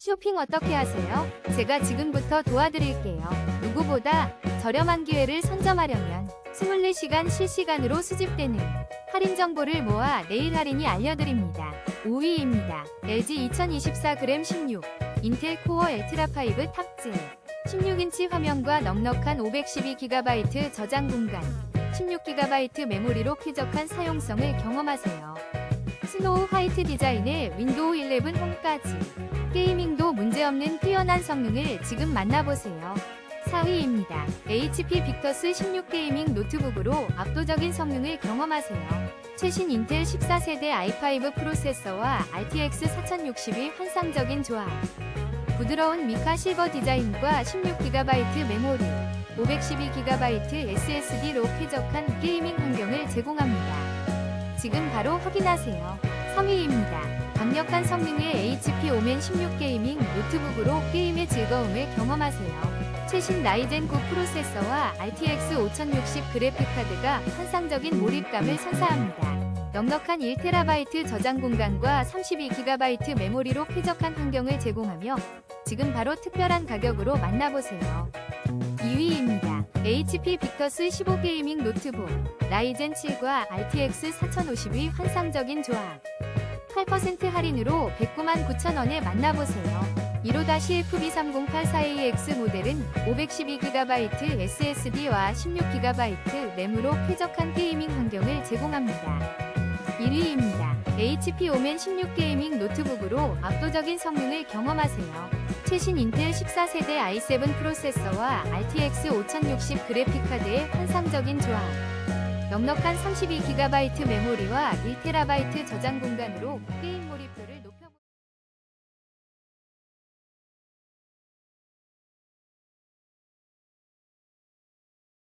쇼핑 어떻게 하세요? 제가 지금부터 도와드릴게요. 누구보다 저렴한 기회를 선점하려면 24시간 실시간으로 수집되는 할인 정보를 모아 내일 할인이 알려드립니다. 5위입니다. LG 2024g 16 인텔 코어 엘트라 5 탑재 16인치 화면과 넉넉한 512GB 저장 공간 16GB 메모리로 쾌적한 사용성을 경험하세요. 스노우 화이트 디자인의 윈도우 11 홈까지 게이밍도 문제없는 뛰어난 성능을 지금 만나보세요. 4위입니다. HP 빅터스 16 게이밍 노트북으로 압도적인 성능을 경험하세요. 최신 인텔 14세대 i5 프로세서와 RTX 4060의 환상적인 조합. 부드러운 미카 실버 디자인과 16GB 메모리, 512GB SSD로 쾌적한 게이밍 환경을 제공합니다. 지금 바로 확인하세요. 3위입니다. 강력한 성능의 HP 오멘 16 게이밍 노트북으로 게임의 즐거움을 경험하세요. 최신 라이젠 9 프로세서와 RTX 5060 그래픽카드가 환상적인 몰입감을 선사합니다. 넉넉한 1TB 저장 공간과 32GB 메모리로 쾌적한 환경을 제공하며 지금 바로 특별한 가격으로 만나보세요. 2위입니다. HP 빅터스 15 게이밍 노트북 라이젠 7과 RTX 4050의 환상적인 조합 8% 할인으로 109만 9천원에 만나보세요. 15-FB3084AX 모델은 512GB SSD와 16GB 램으로 쾌적한 게이밍 환경을 제공합니다. 1위입니다. HP 오멘 16 게이밍 노트북으로 압도적인 성능을 경험하세요. 최신 인텔 14세대 i7 프로세서와 RTX 5060 그래픽카드의 환상적인 조합. 넉넉한 32GB 메모리와 1TB 저장 공간으로 게임 몰입도를